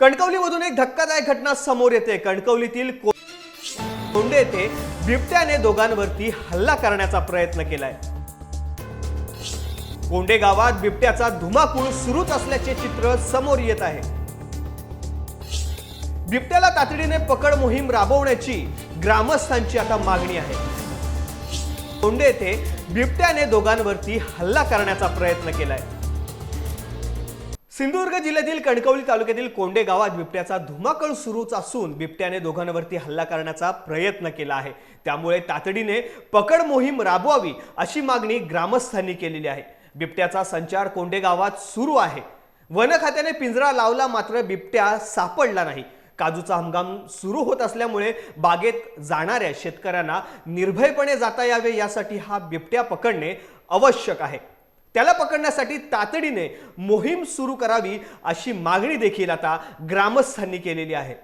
कणकवलीमधून एक धक्कादायक घटना समोर येते. कणकवलीतील कोंडे येथे बिबट्याने दोघांवरती हल्ला करण्याचा प्रयत्न केलाय. कोंडे गावात बिबट्याचा धुमाकूळ सुरूच असल्याचे चित्र समोर येत आहे. बिबट्याला तातडीने पकड मोहीम राबवण्याची ग्रामस्थांची आता मागणी आहे. कोंडे येथे बिबट्याने दोघांवरती हल्ला करण्याचा प्रयत्न केलाय. सिंधुदुर्ग जिल्ह्यातील कणकवली तालुक्यातील कोंडे गावात बिबट्याचा धुमाकळ सुरूच असून बिबट्याने दोघांवरती हल्ला करण्याचा प्रयत्न केला आहे. त्यामुळे तातडीने पकड मोहीम राबवावी अशी मागणी ग्रामस्थांनी केलेली आहे. बिबट्याचा संचार कोंडे गावात सुरू आहे. वन खात्याने पिंजरा लावला मात्र बिबट्या सापडला नाही. काजूचा हंगाम सुरू होत असल्यामुळे बागेत जाणाऱ्या शेतकऱ्यांना निर्भयपणे जाता यावे यासाठी हा बिबट्या पकडणे आवश्यक आहे. त्याला पकडण्यासाठी तातडीने मोहीम सुरू करावी अशी मागणी देखील आता ग्रामस्थांनी केलेली आहे.